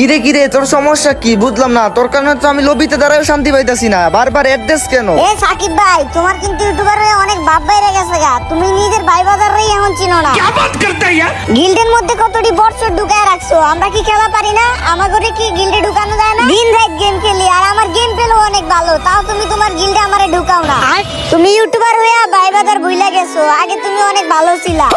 কিরে কিরে তোর সমস্যা কি? বুঝলাম না। তোর কারণে তো আমি লবিতে দাঁড়ায় শান্তি পাইতেছি না। বারবার অ্যাড্রেস কেন? এ সাকিব ভাই তোমার কিন্তু ইউটিউবারে অনেক বাপ বাইরে গেছে গা। তুমি নিজের ভাই রে এমন চিনো না। কি বাত করতে ইয়া গিল্ডের মধ্যে কতটি বর্ষ ঢুকায় রাখছো? আমরা কি খেলা পারি না? আমাগরে কি গিল্ডে ঢুকানো যায় না? দিন রাত গেম খেলি আর আমার গেম প্লে অনেক ভালো। তাও তুমি তোমার গিল্ডে আমারে ঢুকাও না। তুমি ইউটিউবার হইয়া ভাই বাজার ভুইলা গেছো। আগে তুমি অনেক ভালো ছিলা।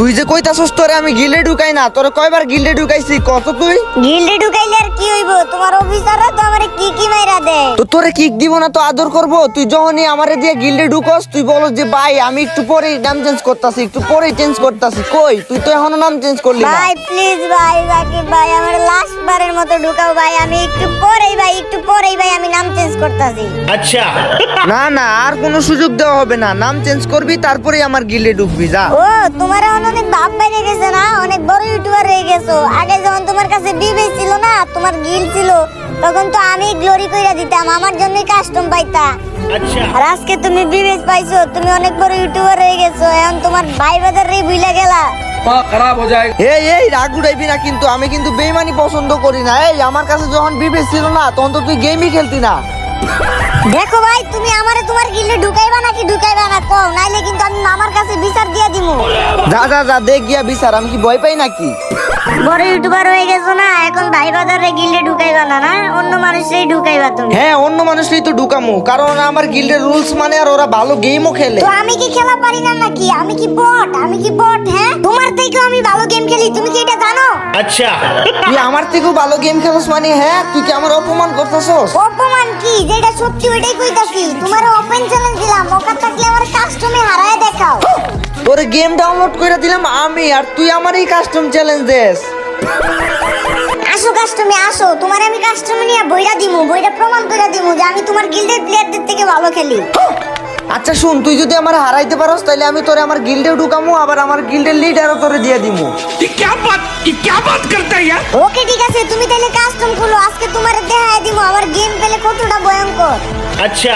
তুই যে কইতাছস তোরে আমি গিল্ডে ঢুকাই না তোর কয়বার গিল্ডে ঢুকাইছি কত তুই গিল্ডে ঢুকাইলে আর কি হইব তোমার অফিসাররা তো আমারে কি কি মাইরা দেয় তো তোরে কিক দিব না তো আদর করব তুই যখনই আমারে দিয়ে গিল্ডে ঢুকস তুই বলো যে ভাই আমি একটু পরেই নাম চেঞ্জ করতাছি একটু পরেই চেঞ্জ করতাছি কই তুই তো এখনো নাম চেঞ্জ করলি না ভাই প্লিজ ভাই সাকিব ভাই আমার লাস্ট বারের মতো ঢুকাও ভাই আমি একটু পরেই ভাই একটু পরেই ভাই আমি নাম চেঞ্জ করতেছি अच्छा না না আর কোনো সুযোগ দেওয়া হবে না নাম চেঞ্জ করবি তারপরেই আমার গিল্ডে ঢুকবি যা ও তোমার এখন অনেক গেছে না? অনেক বড় ইউটিউবার হয়ে গেছো। আগে যখন তোমার কাছে বিবে ছিল না তোমার গিল ছিল তখন তো আমি গ্লোরি কইরা দিতাম আমার জন্য কাস্টম পাইতা। আর আজকে তুমি বিবেচ পাইছো তুমি অনেক বড় ইউটিউবার হয়ে গেছো এখন তোমার ভাই বাজার রে ভুলে গেলা। কিন্তু আমি কিন্তু বেইমানি পছন্দ করি না। এই আমার কাছে যখন বিবেশ ছিল না তখন তো তুই গেমই খেলতি না। দেখো ভাই তুমি আমারে তোমার গিলে ঢুকাইবা নাকি ঢুকাইবা না? কও নাইলে কিন্তু আমি মামার কাছে বিচার দিয়া দিমু। যা যা যা দেখ গিয়া বিচার আমি কি ভয় পাই নাকি? বড় ইউটিউবার হয়ে গেছো না? এখন ভাই বাজারে গিলে ঢুকাইবা না না? অন্য মানুষেই ঢুকাইবা তুমি। হ্যাঁ অন্য মানুষই তো ঢুকামু কারণ আমার গিল্ডের রুলস মানে আর ওরা ভালো গেমও খেলে। তো আমি কি খেলা পারি না নাকি? আমি কি বট আমি কি বট হ্যাঁ? তোমার থেকেও আমি ভালো গেম খেলি তুমি কি এটা জানো? আচ্ছা। তুই আমার থেকেও ভালো গেম খেলোস মানে হ্যাঁ? তুই কি আমার অপমান করতেছস? অপমান কি? যেটা সত্যি ওইটাই কইতাছি। তোমার ওপেন চ্যালেঞ্জ দিলাম মকা থাকলে আমার কাস্টমে হারায় দেখাও। তোর গেম ডাউনলোড করে দিলাম আমি আর তুই আমার এই কাস্টম চ্যালেঞ্জ দেস। আসো কাস্টমে আসো। তোমার আমি কাস্টমে নিয়ে বইটা দিমু বইটা প্রমাণ করে দিমু যে আমি তোমার গিল্ডের প্লেয়ারদের থেকে ভালো খেলি। আচ্ছা শুন তুই যদি আমার হারাইতে পারস তাহলে আমি তোরে আমার গিল্ডেও ঢুকামু আবার আমার গিল্ডের লিডারও তোরে দিয়ে দিমু ये क्या बात ये क्या बात करता है यार ওকে ঠিক আছে তুমি তাহলে কাস্টম খুলো আজকে তোমার দেখায় দিমু আমার গেম পেলে কতটা ভয়ঙ্কর अच्छा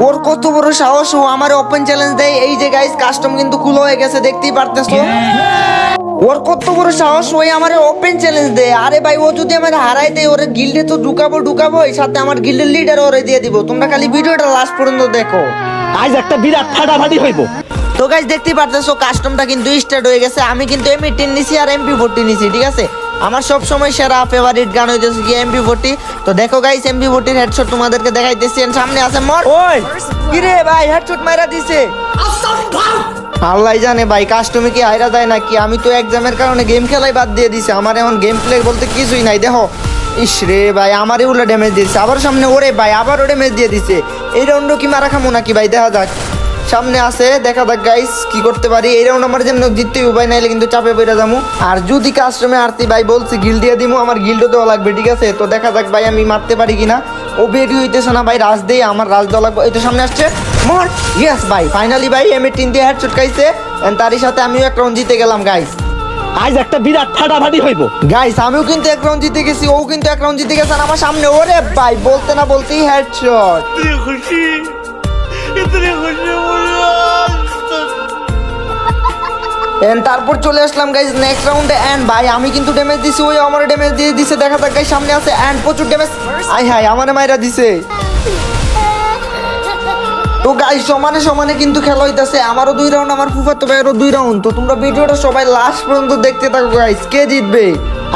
ওর কত বড় সাহস ও আমার ওপেন চ্যালেঞ্জ দেয় এই যে গাইস কাস্টম কিন্তু খুলো হয়ে গেছে দেখতেই পারতেছো ওর কত বড় সাহস ওই আমার ওপেন চ্যালেঞ্জ দে আরে ভাই ও যদি আমার হারাই দেয় ওরে গিল্ডে তো ঢুকাবো ঢুকাবো এই সাথে আমার গিল্ডের লিডার ওরে দিয়ে দিব। তোমরা খালি ভিডিওটা লাস্ট পর্যন্ত দেখো। আজ একটা বিরাট ফাটাফাটি হইব। তো গাইস দেখতেই পারতেছো কাস্টমটা কিন্তু স্টার্ট হয়ে গেছে। আমি কিন্তু এমপি টেন নিছি আর এমপি ফোরটি নিছি ঠিক আছে? আমার সব সময় সেরা ফেভারিট গান হইতেছে কি এমপি ফোরটি তো দেখো গাইস এমপি ফোরটির হেডশট তোমাদেরকে দেখাইতেছি। সামনে আছে মর। ওই! কি রে ভাই হেডশট মাইরা দিছে। আল্লাহ জানে ভাই কাস্টমে কি হাইরা যায় নাকি? আমি তো এক্সামের কারণে গেম খেলাই বাদ দিয়ে দিছে। আমার এখন গেম প্লে বলতে কিছুই নাই, দেখো। ইস রে ভাই আমারই উল্টা ড্যামেজ দিয়েছে। আবার সামনে ওরে ভাই, আবারও ড্যামেজ দিয়ে দিছে। এই রাউন্ড কি মারা খামো নাকি ভাই? দেখা যাক। সামনে আছে, দেখা যাক গাইস কি করতে পারি। এই রাউন্ড আমার যেমন জিততে উপায় নাইলে কিন্তু চাপে পড়ে যাব আর যদি কাস্টমে আরতি ভাই বলছি গিল দিয়ে দিমু, আমার গিল্ডও দেওয়া লাগবে ঠিক আছে? তো দেখা যাক ভাই, আমি মারতে পারি কিনা। ও বেরি হইতেছে না ভাই, রাজ দেই, আমার রাজ দেওয়া লাগবে। এই তো সামনে আসছে। মর। ইয়েস ভাই ফাইনালি ভাই এমএ টিন দিয়ে হেড চুটকাইছে। তারই সাথে আমিও এক রাউন্ড জিতে গেলাম গাইস আজ একটা বিরাট ফাটাফাটি হইব। গাইস আমিও কিন্তু এক রাউন্ড জিতে গেছি ও কিন্তু এক রাউন্ড জিতে গেছে আমার সামনে ওরে ভাই বলতে না বলতেই হেডশট খুশি এন্ড তারপর চলে আসলাম গাইজ নেক্সট রাউন্ডে অ্যান্ড ভাই আমি কিন্তু ড্যামেজ দিছি ওই আমার ড্যামেজ দিয়ে দিছে দেখা যাক গাইজ সামনে আছে অ্যান্ড প্রচুর ড্যামেজ আই হাই আমার মায়েরা দিছে। তো গাইজ সমানে সমানে কিন্তু খেলা হইতাছে। আমারও দুই রাউন্ড আমার ফুফাতো ভাইয়েরও দুই রাউন্ড তো তোমরা ভিডিওটা সবাই লাস্ট পর্যন্ত দেখতে থাকো গাইস কে জিতবে?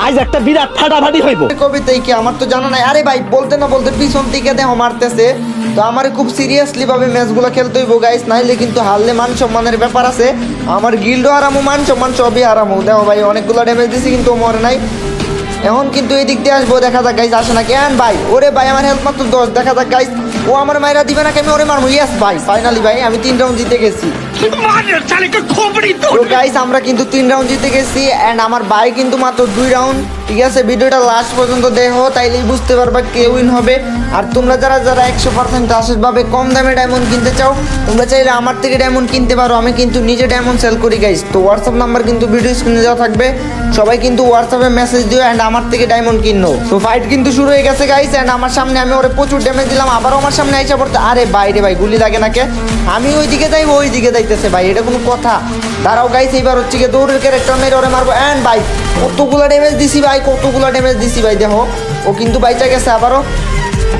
আজ একটা বিরাট ফাটাফাটি হইব। কবিতাই কি আমার তো জানা নাই। আরে ভাই বলতে না বলতে পিছন থেকে দেখো মারতেছে। তো আমার খুব সিরিয়াসলি ভাবে ম্যাচগুলো খেলতে হইব গাইস নাইলে কিন্তু হারলে মান সম্মানের ব্যাপার আছে। আমার গিল্ডও আরামও মান সম্মান সবই আরামও। দেখো ভাই অনেকগুলো ড্যামেজ দিছি কিন্তু মরে নাই। এখন কিন্তু এদিক দিয়ে আসব, দেখা যাক গাইজ আসে না কেন ভাই ওরে ভাই, আমার হেলথ মাত্র দশ। দেখা যাক গাইজ ও আমার মায়েরা দিবে না আমি ওরে মারবো। ইয়াস ভাই ফাইনালি ভাই, আমি তিন রাউন্ড জিতে গেছি। তো গাইস আমরা কিন্তু তিন রাউন্ড জিতে গেছি এন্ড আমার ভাই কিন্তু মাত্র দুই রাউন্ড ঠিক আছে ভিডিওটা লাস্ট পর্যন্ত দেখো তাইলেই বুঝতে পারবা কে উইন হবে। আর তোমরা যারা যারা একশো পার্সেন্ট ভাবে কম দামে ডায়মন্ড কিনতে চাও তোমরা চাইলে আমার থেকে ডায়মন্ড কিনতে পারো। আমি কিন্তু নিজে ডায়মন্ড সেল করি গাইস তো হোয়াটসঅ্যাপ নাম্বার কিন্তু ভিডিও স্ক্রিনে দেওয়া থাকবে। সবাই কিন্তু হোয়াটসঅ্যাপে মেসেজ দিও এন্ড আমার থেকে ডায়মন্ড কিনো তো ফাইট কিন্তু শুরু হয়ে গেছে গাইস এন্ড আমার সামনে আমি ওরে প্রচুর ড্যামেজ দিলাম। আবারও আমার সামনে আইসা পড়তে আরে বাইরে ভাই গুলি লাগে নাকে? আমি ওই দিকে যাই ও ওই দিকে যাই। যাইতেছে ভাই, এটা কোনো কথা। দাঁড়াও গাইছে এবার হচ্ছে গিয়ে দৌড়ের ক্যারেক্টার মেরে ওরে মারবো। অ্যান্ড ভাই, কতগুলো ড্যামেজ দিছি ভাই, কতগুলো ড্যামেজ দিছি ভাই, দেখো। ও কিন্তু বাইচা গেছে আবারও।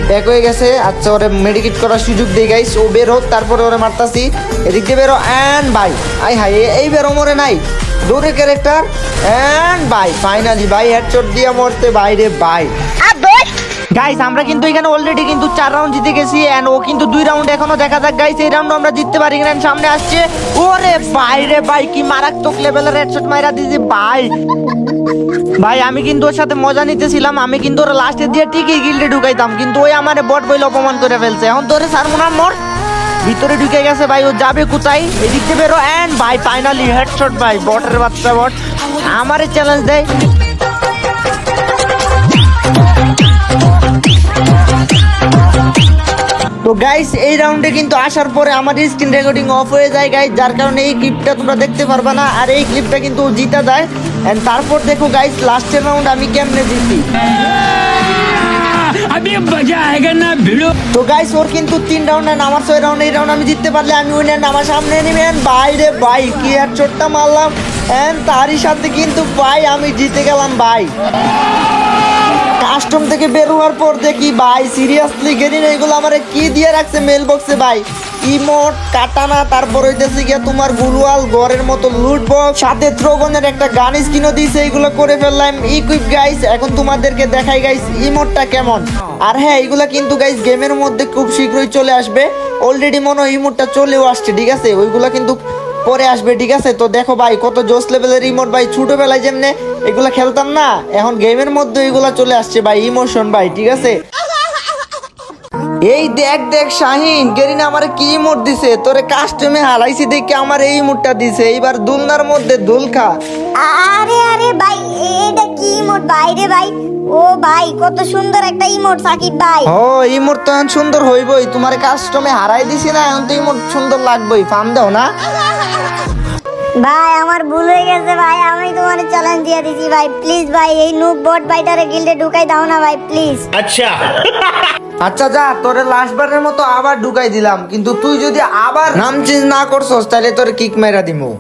ব্যাক হয়ে গেছে। আচ্ছা ওরে মেডিকেট করার সুযোগ দিয়ে গাইস ও বের হোক, তারপরে ওরে মারতাছি। এদিক দিয়ে বেরো। অ্যান্ড ভাই আই হাই এই বেরো, মরে নাই। দৌড়ের ক্যারেক্টার অ্যান্ড ভাই ফাইনালি ভাই হেডশট দিয়ে মরতে বাইরে ভাই। গাইস আমরা কিন্তু এখানে অলরেডি কিন্তু চার রাউন্ড জিতে গেছি এন্ড ও কিন্তু দুই রাউন্ড এখনও দেখা যাক। গাইস এই রাউন্ড আমরা জিততে পারি কিনা সামনে আসছে। ওরে বাইরে ভাই, কি মারাত্মক লেভেলের হেডশট মাইরা দিয়েছি ভাই। ভাই, আমি কিন্তু ওর সাথে মজা নিতেছিলাম। আমি কিন্তু ওর লাস্টে দিয়ে ঠিকই গিল্ডে ঢুকাইতাম, কিন্তু ওই আমারে বট বইলে অপমান করে ফেলছে। এখন তোরে সারমোনা মোর। ভিতরে ঢুকে গেছে ভাই, ও যাবে কোথায়? এদিক থেকে বেরো। এন্ড ভাই ফাইনালি হেডশট ভাই, বটের বাচ্চা বট। আমারে চ্যালেঞ্জ দেয়। তো গাইস এই রাউন্ডে কিন্তু আসার পরে আমার স্ক্রিন রেকর্ডিং অফ হয়ে যায় গাইস যার কারণে এই ক্লিপটা তোমরা দেখতে পারবা না আর এই ক্লিপটা কিন্তু জিতা যায় অ্যান্ড তারপর দেখো গাইস লাস্টের রাউন্ড আমি কেমনে জিতি? তো গাইস ওর কিন্তু তিন রাউন্ড অ্যান্ড আমার ছয় রাউন্ড এই রাউন্ড আমি জিততে পারলে আমি উইন আমার সামনে নেবেন বাইরে ভাই কি আর চোটটা মারলাম। অ্যান্ড তারই সাথে কিন্তু ভাই আমি জিতে গেলাম ভাই কাস্টম থেকে বের হওয়ার পর দেখি, ভাই সিরিয়াসলি গেরিন, এগুলো আমার কি দিয়ে রাখছে মেল বক্সে ভাই? ইমোট, কাটানা, তারপর হইতেছে গিয়া তোমার গুলওয়াল গড়ের মতো লুট বক্স সাথে থ্রোগনের একটা গান স্কিনও দিয়েছে এগুলো করে ফেললাম। ইকুইপ গাইস এখন তোমাদেরকে দেখাই গাইস ইমোটটা কেমন? আর হ্যাঁ এগুলা কিন্তু গাইস গেমের মধ্যে খুব শীঘ্রই চলে আসবে। অলরেডি মনে হয় ইমোটটা চলেও আসছে, ঠিক আছে? ওইগুলা কিন্তু পরে আসবে, ঠিক আছে? তো দেখো ভাই, কত জোস লেভেলের রিমোট ভাই, ছোটবেলায় যেমনে এগুলা খেলতাম না, এখন গেমের মধ্যে এগুলা চলে আসছে ভাই ইমোশন ভাই, ঠিক আছে? এই দেখ দেখ, শাহিন, গেরিনা আমার কি ইমোট দিছে? তোরে কাস্টমে হারাইছি দেখে আমার এই ইমোটটা দিছে। এইবার দুলনার মধ্যে দুল খা। আরে আরে ভাই এটা কি ইমোট ভাই রে ভাই ও ভাই কত সুন্দর একটা ইমোট সাকিব ভাই। ও ইমোট তো এখন সুন্দর হইবই। তোমার কাস্টমে হারাই দিছি না এখন তো ইমোট সুন্দর লাগবই। ফার্ম দাও না। ভাই আমার ভুল হয়ে গেছে ভাই আমি তোমার চ্যালেঞ্জ দিয়ে দিছি ভাই। প্লিজ ভাই এই নুব বট ভাইটারে গিল্ডে ঢুকাই দাও না ভাই প্লিজ আচ্ছা। আচ্ছা যা তোরে লাস্ট বারের মতো আবার ঢুকাই দিলাম। কিন্তু তুই যদি আবার নাম চেঞ্জ না করছস তাহলে তোর কিক মেরা দিমু।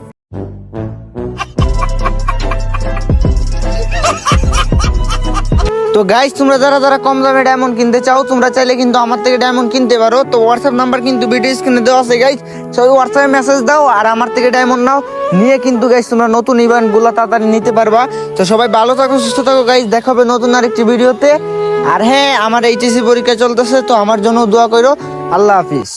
তো গাইস তোমরা যারা যারা কম দামে ডায়মন্ড কিনতে চাও, তোমরা চাইলে কিন্তু আমার থেকে ডায়মন্ড কিনতে পারো। তো হোয়াটসঅ্যাপ নাম্বার কিন্তু ভিডিও স্ক্রিনে দেওয়া আছে গাইস সবাই হোয়াটসঅ্যাপে মেসেজ দাও আর আমার থেকে ডায়মন্ড নাও। নিয়ে কিন্তু গাইস তোমরা নতুন ইভেন্টগুলো তাড়াতাড়ি নিতে পারবা। তো সবাই ভালো থাকো, সুস্থ থাকো গাইস দেখা হবে নতুন আরেকটি ভিডিওতে আর হ্যাঁ আমার এইচএসসি পরীক্ষা চলতেছে, তো আমার জন্য দোয়া করো। আল্লাহ হাফিজ।